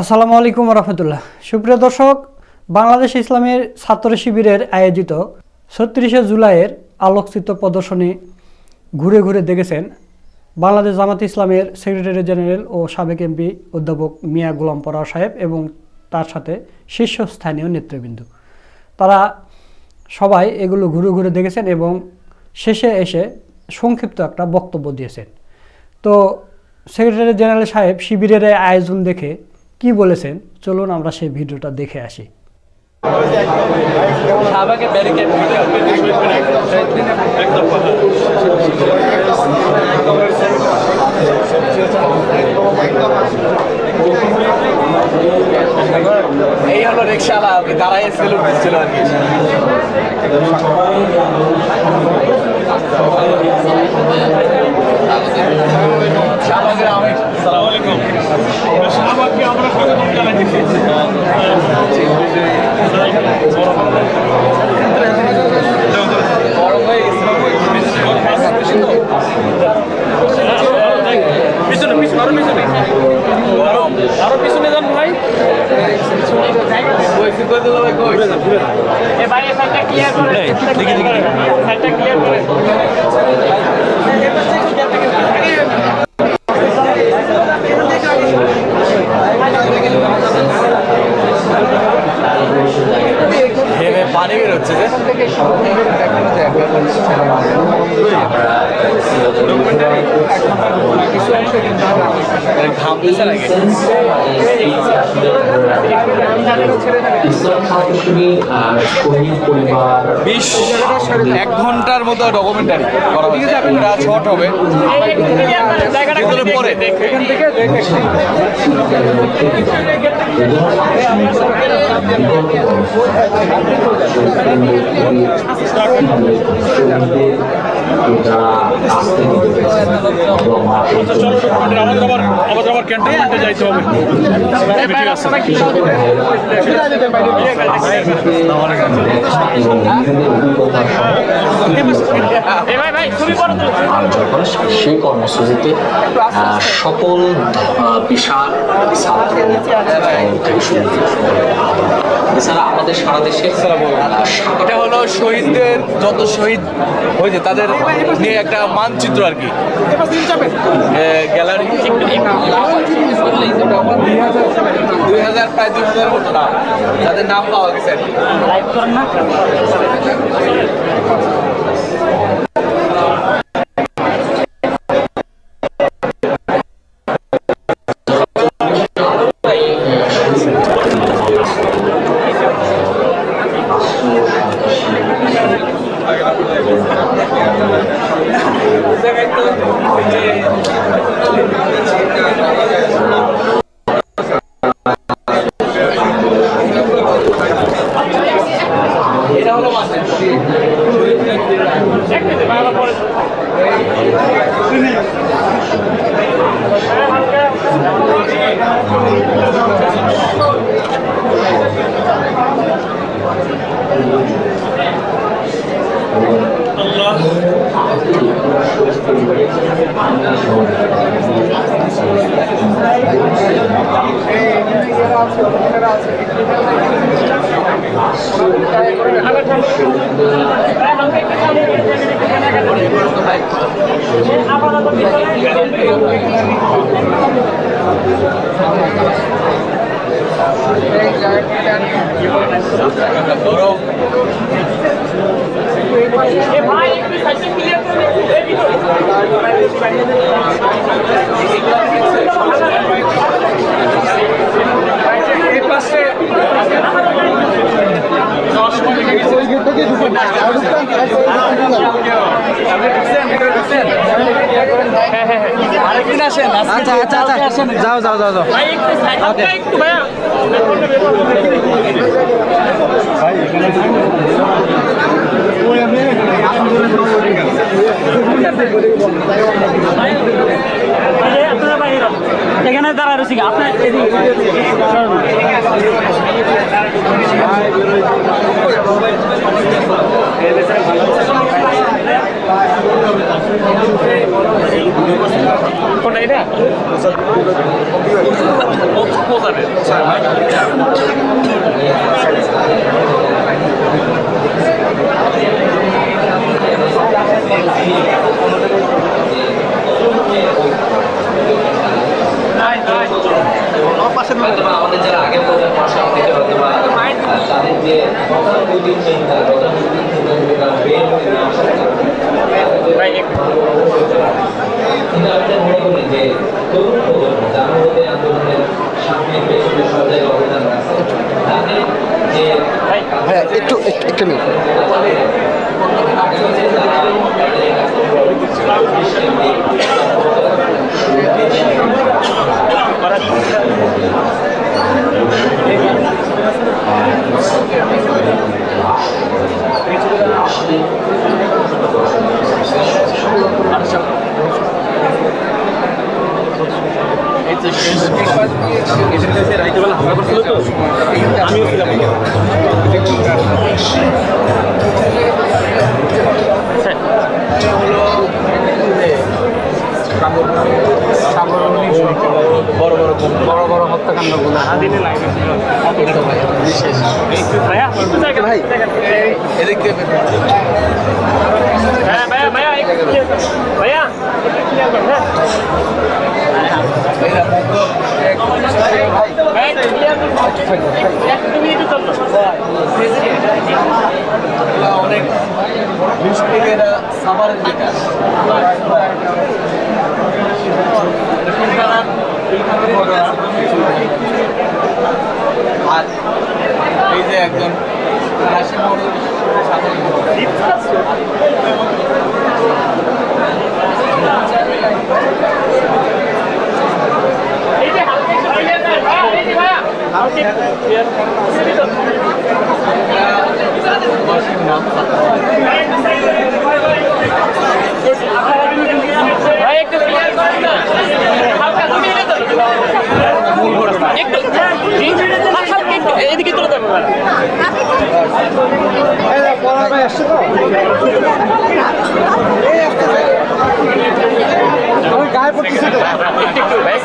আসসালামু আলাইকুম রহমতুল্লাহ। সুপ্রিয় দর্শক, বাংলাদেশ ইসলামের ছাত্র শিবিরের আয়োজিত ছত্রিশে জুলাইয়ের আলোকচিত্র প্রদর্শনী ঘুরে ঘুরে দেখেছেন বাংলাদেশ জামাত ইসলামের সেক্রেটারি জেনারেল ও সাবেক এমপি অধ্যাপক মিয়া গোলাম পরার সাহেব এবং তার সাথে শীর্ষস্থানীয় নেতৃবৃন্দ। তারা সবাই এগুলো ঘুরে ঘুরে দেখেছেন এবং শেষে এসে সংক্ষিপ্ত একটা বক্তব্য দিয়েছেন। তো সেক্রেটারি জেনারেল সাহেব শিবিরের আয়োজন দেখে কি বলেছেন? চলুন আমরা সেই ভিডিওটা দেখে আসি। এই হলো রিক্সাওয়ালা আপনি দাঁড়ায় সেলুট দিচ্ছিল আর কি। শাহবাগের আমি সালাম আলাইকুম শাহবাগকে আমরা স্বাগতম জানাচ্ছি গরম হয়ে গেছে পিছনে পিছনে আরও পিছনে যান ভাই দেখি দেখি সাইডটা ক্লিয়ার করে হেমে পানি বেরোচ্ছে যে ঘামতেছে নাকি ইসলাম ছাত্র শিবির আর শহীদ পরিবার বিশ এক ঘণ্টার মতো ডকুমেন্টারি করা হয়েছে। এটা শর্ট হবে। পরে। আবার ক্যান্টনমেন্টে যাইতে হবে। ঠিক আছে সেই কর্মসূচিতে সকল পেশার এছাড়া আমাদের সারা দেশে এটা হলো শহীদদের যত শহীদ হয়েছে, তাদের নিয়ে একটা মানচিত্র আর কি। গ্যালারি দুই হাজার, প্রায় দুই হাজার মতো নাম তাদের নাম পাওয়া গেছে গরম আরেকদিন আচ্ছা আচ্ছা আচ্ছা। যাও যাও যাও যাও। এখানে দাঁড়া রয়েছি আপনার ভালো হয়তো এদিকে তুলে দেবো গায়ে পড়তেছে তো ভাই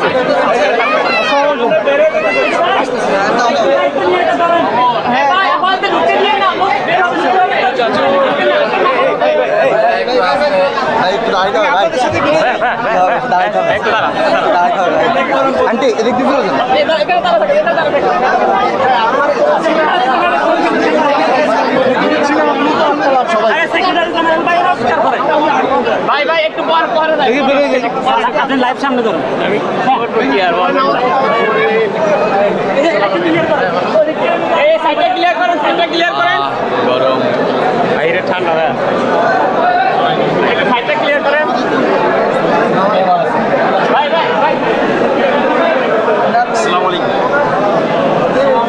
একটু দাঁড়িয়ে দাও ভাই দাঁড়িয়ে দাও দাঁড়িয়ে দাও আন্টি এদিক দিয়ে ভাই ভাই একটু পর পরে আপনি লাইভ সামনে ধরুন। এই সাইডটা ক্লিয়ার করেন। সাইডটা ক্লিয়ার করেন গরম। বাইরে ঠান্ডা ভাই একটু সাইডটা ক্লিয়ার করেন ভাই ভাই ভাই আসসালামু আলাইকুম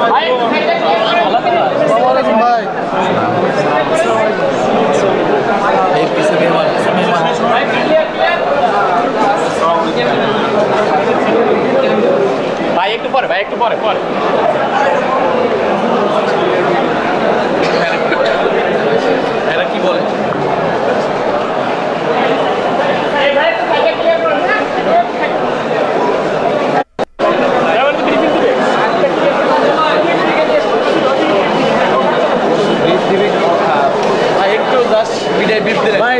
ভাই একটু সাইডটা ক্লিয়ার করেন এই পিছে মেহমান ভাই একটু পরে ভাই একটু পরে পরে এরা কি বলে এই ভাই একটু সাইডটা ক্লিয়ার করেন এবার তো ব্রিফিং দিবে ভাই একটু জাস্ট বিদায় বিপ দিলেন ভাই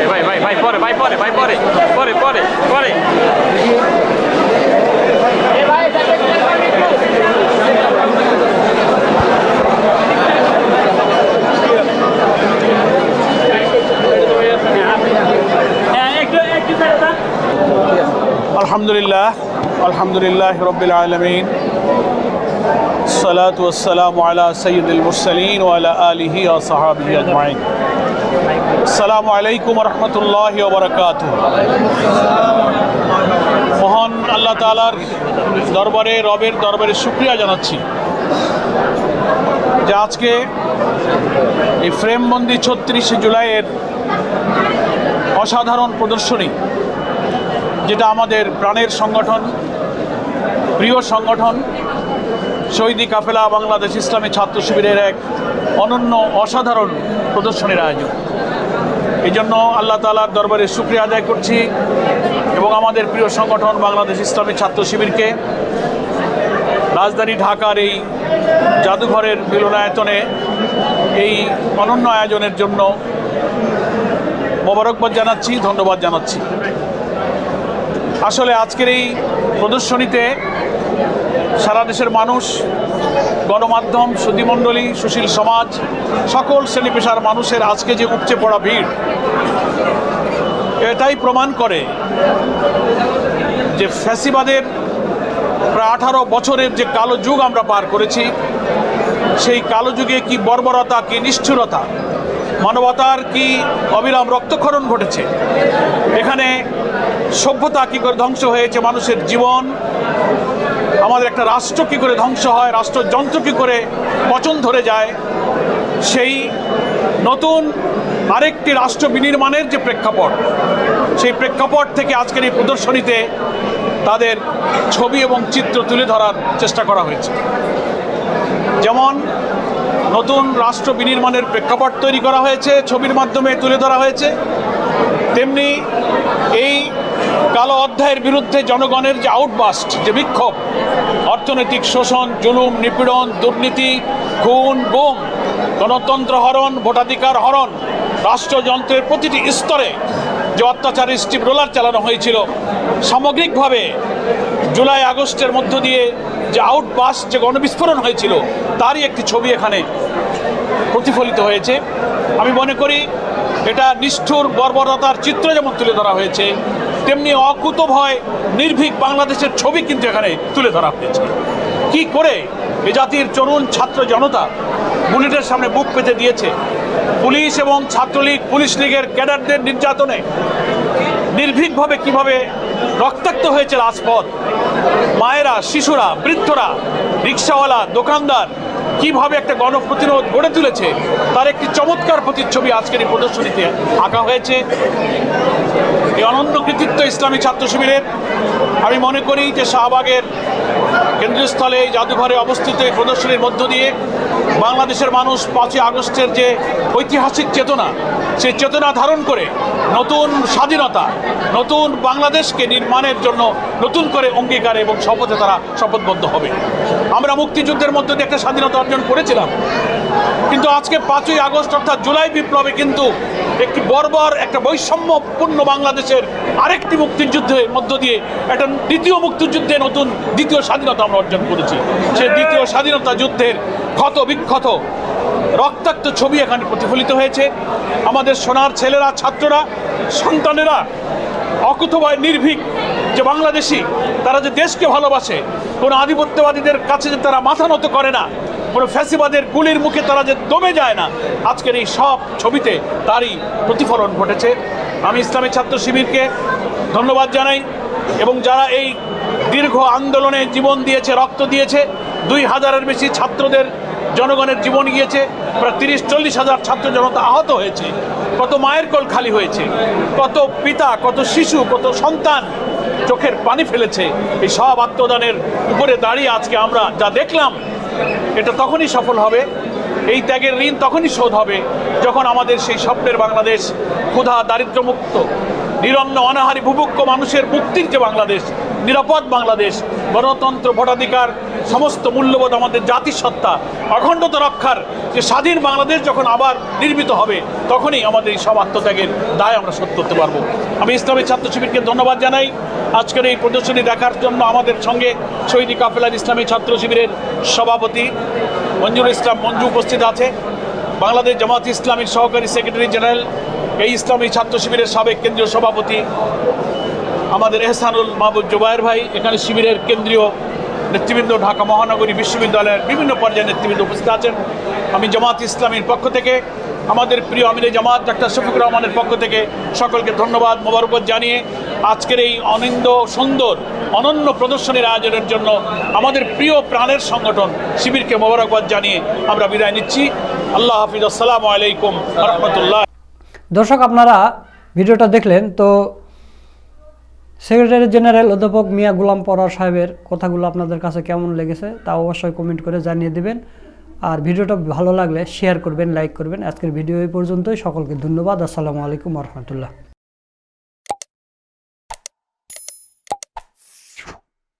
ভাই ভাই ভাই ভাই পরে ভাই পরে ভাই পরে পরে পরে পরে এ ভাই সাইডটা ক্লিয়ার করেন একটু হ্যাঁ একটু একটু সাইডটা আলহামদুলিল্লাহ আলহামদুলিল্লাহ রবিল আলমিন। সালাত ওসালাম আলা সৈয়দুল মুরসালিন ওয়ালা আলিহি ও সাহাবিহি আজমাইন। আসসালামু আলাইকুম রহমতুল্লাহ ওবরাকাত মহান আল্লাহ তালার দরবারে, রবের দরবারে শুক্রিয়া জানাচ্ছি যে আজকে এই ফ্রেমবন্দি ছত্রিশে জুলাইয়ের অসাধারণ প্রদর্শনী, যেটা আমাদের প্রাণের সংগঠন প্রিয় সংগঠন, শহীদি কাফেলা বাংলাদেশ ইসলামী ছাত্র শিবিরের এক অনন্য অসাধারণ প্রদর্শনীর আয়োজন। এই জন্য আল্লাহ তালার দরবারে শুক্রিয়া আদায় করছি এবং আমাদের প্রিয় সংগঠন বাংলাদেশ ইসলামী ছাত্র শিবিরকে রাজধানী ঢাকার এই জাদুঘরের মিলনায়তনে এই অনন্য আয়োজনের জন্য মোবারকবাদ জানাচ্ছি, ধন্যবাদ জানাচ্ছি। আসলে আজকের এই প্রদর্শনীতে সারা দেশের মানুষ, গণমাধ্যম, সুধীমণ্ডলী, সুশীল সমাজ, সকল শ্রেণি পেশার মানুষের আজকে যে উপচে পড়া ভিড়, এটাই প্রমাণ করে যে ফ্যাসিবাদের প্রায় আঠারো বছরের যে কালো যুগ আমরা পার করেছি, সেই কালো যুগে কি বর্বরতা, কি নিষ্ঠুরতা, মানবতার কি অবিরাম রক্তক্ষরণ ঘটেছে? এখানে সভ্যতা কী করে ধ্বংস হয়েছে মানুষের জীবন আমাদের একটা রাষ্ট্র কি করে ধ্বংস হয়, রাষ্ট্রযন্ত্র কি করে পচন ধরে যায়, সেই নতুন আরেকটি রাষ্ট্র বিনির্মাণের যে প্রেক্ষাপট, সেই প্রেক্ষাপট থেকে আজকের এই প্রদর্শনীতে তাদের ছবি এবং চিত্র তুলে ধরার চেষ্টা করা হয়েছে। যেমন নতুন রাষ্ট্র বিনির্মাণের প্রেক্ষাপট তৈরি করা হয়েছে, ছবির মাধ্যমে তুলে ধরা হয়েছে, তেমনি এই কালো অধ্যায়ের বিরুদ্ধে জনগণের যে আউটবাস্ট যে বিক্ষোভ, অর্থনৈতিক শোষণ, জুলুম, নিপীড়ন, দুর্নীতি, খুন, গুম, গণতন্ত্র হরণ, ভোটাধিকার হরণ রাষ্ট্রযন্ত্রের প্রতিটি স্তরে যে অত্যাচারী স্টিপ রোলার চালানো হয়েছিল, সামগ্রিকভাবে জুলাই, আগস্টের মধ্য দিয়ে যে আউটবাস্ট যে গণবিস্ফোরণ হয়েছিল, তারই একটি ছবি এখানে প্রতিফলিত হয়েছে। আমি মনে করি এটা নিষ্ঠুর, বর্বরতার চিত্র যেমন তুলে ধরা হয়েছে তেমনি অকুতভয় নির্ভীক বাংলাদেশের ছবি কিন্তু এখানে তুলে ধরা হয়েছে। কি করে এ জাতির তরুণ ছাত্র জনতা বুলেটের সামনে বুক পেতে দিয়েছে? পুলিশ এবং ছাত্রলীগ, পুলিশ লীগের ক্যাডারদের নির্যাতনে নির্ভীকভাবে কীভাবে রক্তাক্ত হয়েছে রাজপথ? মায়েরা, শিশুরা, বৃদ্ধরা, রিক্সাওয়ালা, দোকানদার কীভাবে একটা গণপ্রতিরোধ গড়ে তুলেছে, তার একটি চমৎকার প্রতিচ্ছবি আজকের এই প্রদর্শনীতে আঁকা হয়েছে। এই অনন্য কৃতিত্ব ইসলামী ছাত্র শিবিরের। আমি মনে করি যে শাহবাগের কেন্দ্রস্থলে এই জাদুঘরে অবস্থিত এই প্রদর্শনীর মধ্য দিয়ে বাংলাদেশের মানুষ পাঁচই আগস্টের যে ঐতিহাসিক চেতনা, সেই চেতনা ধারণ করে নতুন স্বাধীনতা, নতুন বাংলাদেশকে নির্মাণের জন্য নতুন করে অঙ্গীকার এবং শপথে তারা শপথবদ্ধ হবে। আমরা মুক্তিযুদ্ধের মধ্য দিয়ে একটা স্বাধীনতা অর্জন করেছিলাম। কিন্তু আজকে পাঁচই আগস্ট, অর্থাৎ জুলাই বিপ্লবে কিন্তু একটি বর্বর, একটা বৈষম্যপূর্ণ বাংলাদেশের আরেকটি মুক্তিযুদ্ধের মধ্য দিয়ে, একটা দ্বিতীয় মুক্তিযুদ্ধে নতুন দ্বিতীয় স্বাধীনতা আমরা অর্জন করেছি। সে দ্বিতীয় স্বাধীনতা যুদ্ধের ক্ষত বিক্ষত রক্তাক্ত ছবি এখানে প্রতিফলিত হয়েছে। আমাদের সোনার ছেলেরা, ছাত্ররা, সন্তানেরা অকুতভয় নির্ভীক যে বাংলাদেশি, তারা যে দেশকে ভালোবাসে, কোনো আধিপত্যবাদীদের কাছে যে তারা মাথা নত করে না কোনো ফ্যাসিবাদের গুলির মুখে তারা যে দমে যায় না, আজকের এই সব ছবিতে তারই প্রতিফলন ঘটেছে। আমি ইসলামী ছাত্র শিবিরকে ধন্যবাদ জানাই এবং যারা এই দীর্ঘ আন্দোলনে জীবন দিয়েছে, রক্ত দিয়েছে, দুই হাজারের বেশি ছাত্রদের জনগণের জীবন গিয়েছে, প্রায় তিরিশ, চল্লিশ হাজার ছাত্র জনতা আহত হয়েছে, কত মায়ের কোল খালি হয়েছে, কত পিতা, কত শিশু, কত সন্তান চোখের পানি ফেলেছে, এই সব আত্মদানের উপরে দাঁড়িয়ে আজকে আমরা যা দেখলাম এটা তখনই সফল হবে। এই ত্যাগের ঋণ তখনই শোধ হবে যখন আমাদের সেই স্বপ্নের বাংলাদেশ ক্ষুধা দারিদ্রমুক্ত নিরন্ন, অনাহারী ভুভুক্ষ মানুষের মুক্তির যে বাংলাদেশ, নিরাপদ বাংলাদেশ, গণতন্ত্র, ভোটাধিকার সমস্ত মূল্যবোধ আমাদের জাতিসত্তা, অখণ্ডতা রক্ষার যে স্বাধীন বাংলাদেশ যখন আবার নির্মিত হবে, তখনই আমাদের এই সব আত্মত্যাগের দায় আমরা শোধ করতে পারব। আমি ইসলামী ছাত্র শিবিরকে ধন্যবাদ জানাই। আজকের এই প্রদর্শনী দেখার জন্য আমাদের সঙ্গে শহীদ কাফেলার ইসলামী ছাত্র শিবিরের সভাপতি মঞ্জুর ইসলাম মঞ্জু উপস্থিত আছে। বাংলাদেশ জামাত ইসলামীর সহকারী সেক্রেটারি জেনারেল, এই ইসলামী ছাত্র শিবিরের সাবেক কেন্দ্রীয় সভাপতি আমাদের এহসানুল মাহবুব জুবায়ের ভাই, এখানে শিবিরের কেন্দ্রীয় নেতৃবৃন্দ ঢাকা মহানগরী বিশ্ববিদ্যালয়ের বিভিন্ন পর্যায়ের নেতৃবৃন্দ উপস্থিত আছেন। আমি জামাত ইসলামীর পক্ষ থেকে, আমাদের প্রিয় আমিরে জামাত, ডাক্তার শফিকুর রহমানের পক্ষ থেকে সকলকে ধন্যবাদ, মোবারকবাদ জানিয়ে আজকের এই অনিন্দ সুন্দর, অনন্য প্রদর্শনীর আয়োজনের জন্য আমাদের প্রিয় প্রাণের সংগঠন শিবিরকে মোবারকবাদ জানিয়ে আমরা বিদায় নিচ্ছি। আল্লাহ হাফিজ। আসসালামু আলাইকুম রহমতুল্লাহ। দর্শক, আপনারা ভিডিওটা দেখলেন, তো সেক্রেটারি জেনারেল অধ্যাপক মিয়া গুলাম পরার সাহেবের কথাগুলো আপনাদের কাছে কেমন লেগেছে তা অবশ্যই কমেন্ট করে জানিয়ে দেবেন। আর ভিডিওটা ভালো লাগলে শেয়ার করবেন লাইক করবেন। আজকের ভিডিও এই পর্যন্তই। সকলকে ধন্যবাদ। আসসালামু আলাইকুম রহমতুল্লাহ।